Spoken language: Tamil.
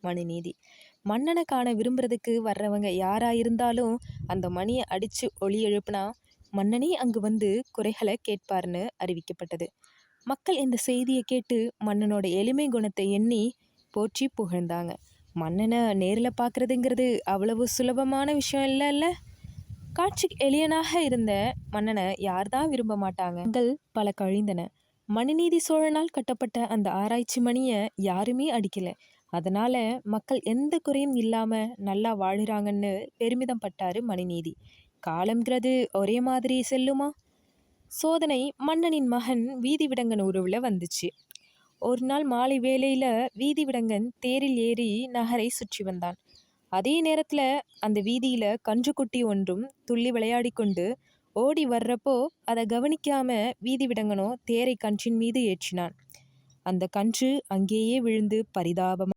மணிநீதி மன்னனை காண விரும்புறதுக்கு வர்றவங்க யாராக இருந்தாலும் அந்த மணியை அடிச்சு ஒளி எழுப்புனா மன்னனே அங்கு வந்து குறைகளை கேட்பார்னு அறிவிக்கப்பட்டது. மக்கள் இந்த செய்தியை கேட்டு மன்னனோட எளிமை குணத்தை எண்ணி போற்றி புகழ்ந்தாங்க. மன்னனை நேரில் பார்க்குறதுங்கிறது அவ்வளவு சுலபமான விஷயம் இல்லைல்ல. காட்சிக்கு எளியனாக இருந்த மன்னனை யார் தான் விரும்ப மாட்டாங்க? பல கழிந்தன. மணிநீதி சோழனால் கட்டப்பட்ட அந்த ஆராய்ச்சி மணியை யாருமே அடிக்கலை. அதனால் மக்கள் எந்த குறையும் இல்லாமல் நல்லா வாழ்கிறாங்கன்னு பெருமிதம் பட்டார் மணிநீதி. காலம்ங்கிறது ஒரே மாதிரி செல்லுமா? சோதனை மன்னனின் மகன் வீதி விடங்கன் உருவில் வந்துச்சு. ஒரு நாள் மாலை வேளையில் வீதி விடங்கன் தேரில் ஏறி நகரை சுற்றி வந்தான். அதே நேரத்தில் அந்த வீதியில் கன்றுக்குட்டி ஒன்றும் துள்ளி விளையாடி கொண்டு ஓடி வர்றப்போ அதை கவனிக்காம வீதி விடங்கனோ தேரை கன்றின் மீது ஏற்றினான். அந்த கன்று அங்கேயே விழுந்து பரிதாபம்